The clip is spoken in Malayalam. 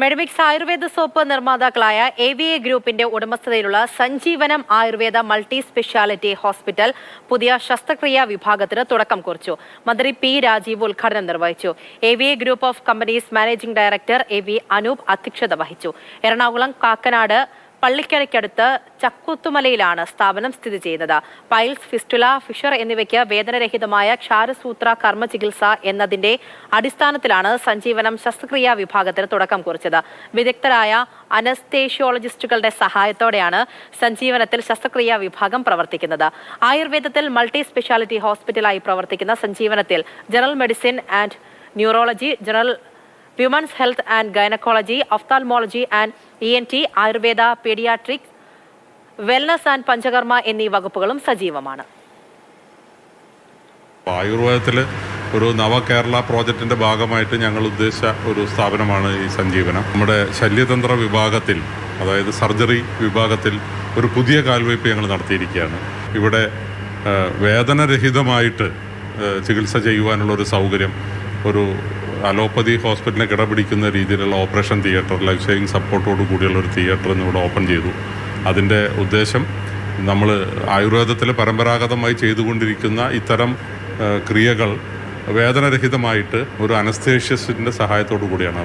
മെഡിമിക്സ് ആയുർവേദ സോപ്പ് നിർമ്മാതാക്കളായ എ വി എ ഗ്രൂപ്പിന്റെ ഉടമസ്ഥതയിലുള്ള Sanjeevanam Ayurveda multi speciality hospital പുതിയ ശസ്ത്രക്രിയാ വിഭാഗത്തിന് തുടക്കം കുറിച്ചു. മന്ത്രി പി രാജീവ് ഉദ്ഘാടനം നിർവഹിച്ചു. A V A group of companies managing director A V Anoop അധ്യക്ഷത വഹിച്ചു. എറണാകുളം കാക്കനാട് പള്ളിക്കരയ്ക്കടുത്ത് ചക്കുത്തുമലയിലാണ് സ്ഥാപനം സ്ഥിതി ചെയ്യുന്നത്. പൈൽസ് ഫിസ്റ്റുല ഫിഷർ എന്നിവയ്ക്ക് വേദനരഹിതമായ ക്ഷാരസൂത്ര കർമ്മ ചികിത്സ എന്നതിന്റെ അടിസ്ഥാനത്തിലാണ് സഞ്ജീവനം ശസ്ത്രക്രിയാ വിഭാഗത്തിന് തുടക്കം കുറിച്ചത്. വിദഗ്ധരായ അനസ്തേഷ്യോളജിസ്റ്റുകളുടെ സഹായത്തോടെയാണ് സഞ്ജീവനത്തിൽ ശസ്ത്രക്രിയാ വിഭാഗം പ്രവർത്തിക്കുന്നത്. ആയുർവേദത്തിൽ മൾട്ടി സ്പെഷ്യാലിറ്റി ഹോസ്പിറ്റലായി പ്രവർത്തിക്കുന്ന സഞ്ജീവനത്തിൽ general medicine and neurology general women's health and gynaecology ophthalmology and E N T Ayurveda paediatrics wellness and panchakarma എന്നീ വകുപ്പുകളും സജീവമാണ്. ആയുർവേദത്തിൽ ഒരു നവകേരള പ്രോജക്റ്റിന്റെ ഭാഗമായിട്ട് ഞങ്ങൾ ഉദ്ദേശിച്ച ഒരു സ്ഥാപനമാണ് ഈ സഞ്ജീവനം. നമ്മുടെ ശല്യതന്ത്ര വിഭാഗത്തിൽ അതായത് സർജറി വിഭാഗത്തിൽ ഒരു പുതിയ കാൽവയ്പ് ഞങ്ങൾ നടത്തിയിരിക്കുകയാണ്. ഇവിടെ വേദനരഹിതമായിട്ട് ചികിത്സ ചെയ്യുവാനുള്ള ഒരു സൗകര്യം ഒരു അലോപ്പതി ഹോസ്പിറ്റലിനെ കിടപിടിക്കുന്ന രീതിയിലുള്ള ഓപ്പറേഷൻ തിയേറ്റർ ലൈഫ് സേവിങ് സപ്പോർട്ടോട് കൂടിയുള്ള ഒരു തിയേറ്റർ ഇന്ന് ഇവിടെ ഓപ്പൺ ചെയ്തു. അതിന്റെ ഉദ്ദേശം നമ്മൾ ആയുർവേദത്തിൽ പരമ്പരാഗതമായി ചെയ്തുകൊണ്ടിരിക്കുന്ന ഇത്തരം ക്രിയകൾ വേദനരഹിതമായിട്ട് ഒരു അനസ്തേഷ്യസിന്റെ സഹായത്തോടു കൂടിയാണ്.